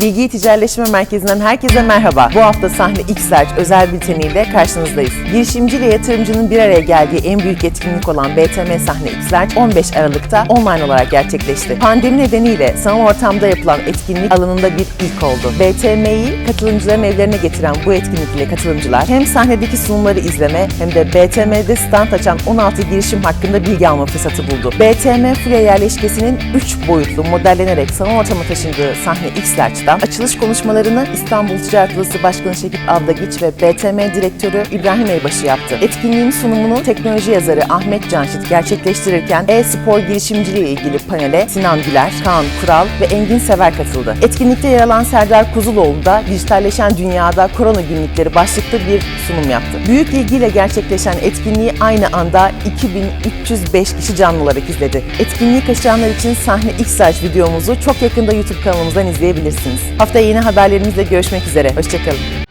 Bilgi Ticaretleşme Merkezi'nden herkese merhaba. Bu hafta sahne X-Search özel bülteniyle karşınızdayız. Girişimci ile yatırımcının bir araya geldiği en büyük etkinlik olan BTM sahne X-Search 15 Aralık'ta online olarak gerçekleşti. Pandemi nedeniyle sanal ortamda yapılan etkinlik alanında bir ilk oldu. BTM'yi katılımcıların evlerine getiren bu etkinlik ile katılımcılar hem sahnedeki sunumları izleme hem de BTM'de stand açan 16 girişim hakkında bilgi alma fırsatı buldu. BTM Fulya yerleşkesinin 3 boyutlu modellenerek sanal ortama taşındığı sahne X-Search'tan açılış konuşmalarını İstanbul Ticaret Başkanı Şekip Avdagiç ve BTM Direktörü İbrahim Eybaşı yaptı. Etkinliğin sunumunu teknoloji yazarı Ahmet Canşit gerçekleştirirken e-spor girişimciliği ilgili panele Sinan Güler, Kaan Kural ve Engin Sever katıldı. Etkinlikte yer alan Serdar Kuzuloğlu da dijitalleşen dünyada korona günlükleri başlıklı bir sunum yaptı. Büyük ilgiyle gerçekleşen etkinliği aynı anda 2305 kişi canlı olarak izledi. Etkinliği kaçıranlar için sahne X-Search videomuzu çok yakında YouTube kanalımızdan izleyebilirsiniz. Haftaya yeni haberlerimizle görüşmek üzere. Hoşçakalın.